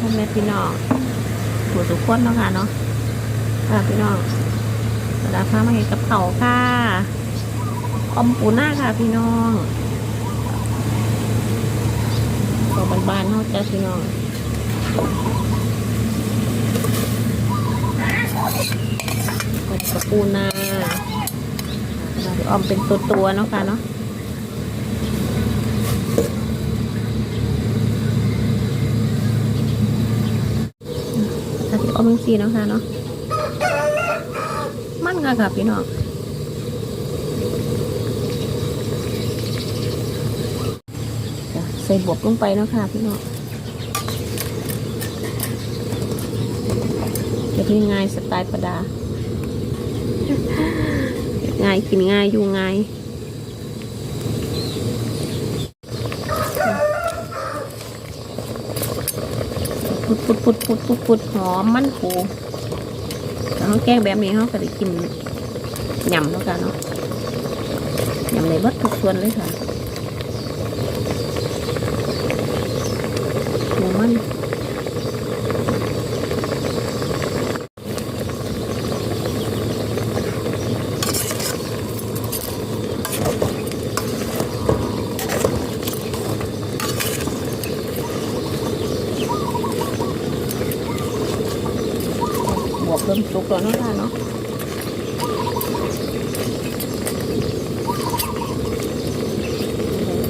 พ่อแม่พี่น้องผู้ทุกคนเนาะค่ะเนาะค่ะพี่น้องสดาพามาเห็นกับเขาค่ะออมปูหน้าค่ะ พี่น้องตัวบานเนาะจ้าพี่น้องกับกระปูนาเราออมเป็นตัวตัวเนาะค่ะเนาะ ถ้าที่ออมซีเนะคะเนาะมันค่ะค่ะพี่น้องใส่บวบลงไปเนาะค่ะพี่น้องเก็บง่ายสไตล์ประดา ง่ายกินง่ายอยู่ง่าย พุดพุดพุดพุดพุดพุดหอมมันปูแต่เขาแกงแบบนี้เขาก็ได้กินยำแล้วกันเนาะยำในเบัดทุกส่วนเลยค่ะหมูมันบ วกเริ่มสุกแล้วนะค่ะเนาะ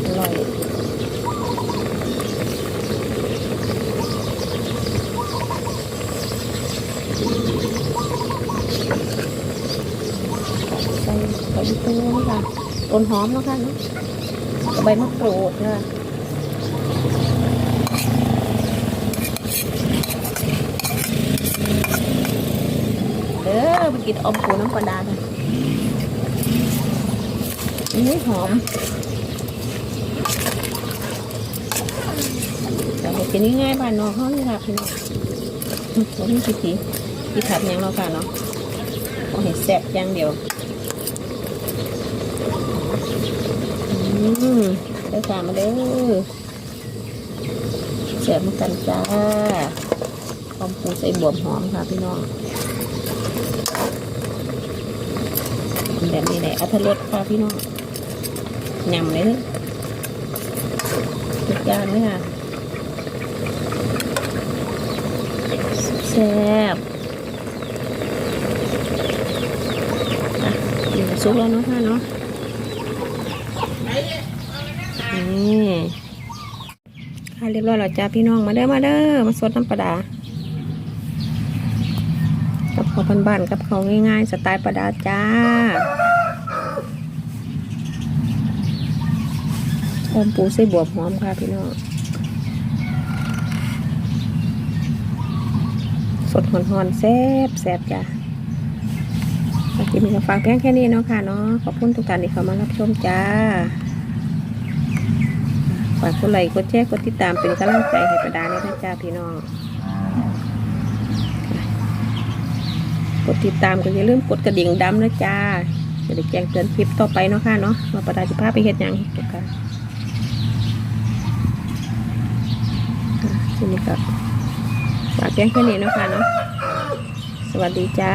อร่อยใส่ใบมะกรูดค่ะต้นหอมแล้วค่ะเนาะใบมะกรูดค่ะเด้อ ไปกินอมปูน้ำปลาดากันนี่หอมแต่เห็ดกินง่ายๆบ้านนอกเขานี่ค่ะพี่น้องผมนี่สิทีที่ขัดยังเราค่ะเนาะเอาเห็ดแซ่บอย่างเดียวอืมเด้อค่ะมาเด้อแซ่บเหมือนกันจ้าอมปูใส่บวบหอมค่ะพี่น้อง แบบนี้แหละอัธรสค่ะพี่น้องยำเลยทุกอย่างเลยค่ะแซ่บอยู่ซุกแล้วเนาะค่ะเนาะนี่ค่ะเรียบร้อยแล้วจ้าพี่น้องมาเด้อมาเด้อมาสดน้ำปลาดา กับข้าบ้านๆกับข้าง่ายๆ สไตล์ประดาจ้าอมปูใส่บวบหอมค่ะพี่น้องสดหอนๆแซ่บแซ่บจ้าคลิปนี้ก็ฝากเพียงแค่นี้เนาะค่ะเนาะขอบคุณทุกท่านที่เข้ามารับชมจ้าฝากกดไลค์กดแชร์กดติดตามเป็นกำลังใจให้ประดาเนี่ยนะจ้าพี่น้อง กดติดตามก็อย่าลืมกดกระดิ่งดำนะจ้าจะได้แจ้งเตือนคลิปต่อไปเนาะค่ะเนาะมาประดาจิพาไปเฮ็ดยังอีกค่ะค่ะทีนี้ก็ฝากแจ้งแค่นี้เนาะค่ะเนาะสวัสดีจ้า